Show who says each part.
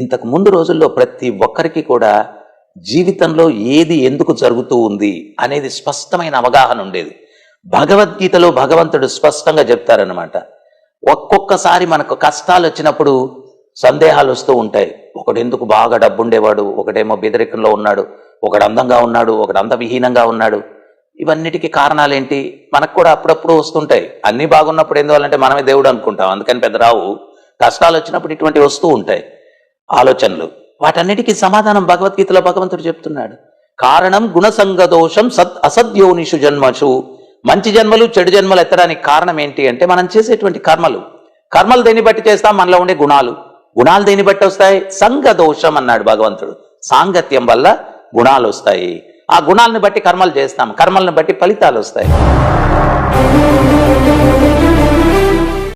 Speaker 1: ఇంతకు ముందు రోజుల్లో ప్రతి ఒక్కరికి కూడా జీవితంలో ఏది ఎందుకు జరుగుతూ ఉంది అనేది స్పష్టమైన అవగాహన ఉండేది. భగవద్గీతలో భగవంతుడు స్పష్టంగా చెప్తారనమాట ఒక్కొక్కసారి మనకు కష్టాలు వచ్చినప్పుడు సందేహాలు వస్తూ ఉంటాయి. ఒకడు ఎందుకు బాగా డబ్బు ఉండేవాడు ఒకడేమో బెదరికంలో ఉన్నాడు ఒకడు అందంగా ఉన్నాడు ఒకడు అందవిహీనంగా ఉన్నాడు. ఇవన్నిటికీ కారణాలేంటి? మనకు కూడా అప్పుడప్పుడు వస్తుంటాయి. అన్నీ బాగున్నప్పుడు ఎందువల్లంటే మనమే దేవుడు అనుకుంటాం. అందుకని పెద్ద రావు కష్టాలు వచ్చినప్పుడు ఇటువంటి వస్తూ ఉంటాయి. ఆలోచనలు. వాటన్నిటికీ సమాధానం భగవద్గీతలో భగవంతుడు చెప్తున్నాడు. కారణం గుణసంగదోషం సత్ అసద్యోనిషు జన్మషు మంచి జన్మలు చెడు జన్మలు ఎత్తడానికి కారణం ఏంటి అంటే మనం చేసేటువంటి కర్మలు. కర్మలు దేన్ని బట్టి చేస్తాం? మనలో ఉండే గుణాలు. గుణాలు దేన్ని బట్టి వస్తాయి? సంగదోషం అన్నాడు భగవంతుడు. సాంగత్యం వల్ల గుణాలు వస్తాయి. ఆ గుణాలను బట్టి కర్మలు చేస్తాం. కర్మలను బట్టి ఫలితాలు వస్తాయి.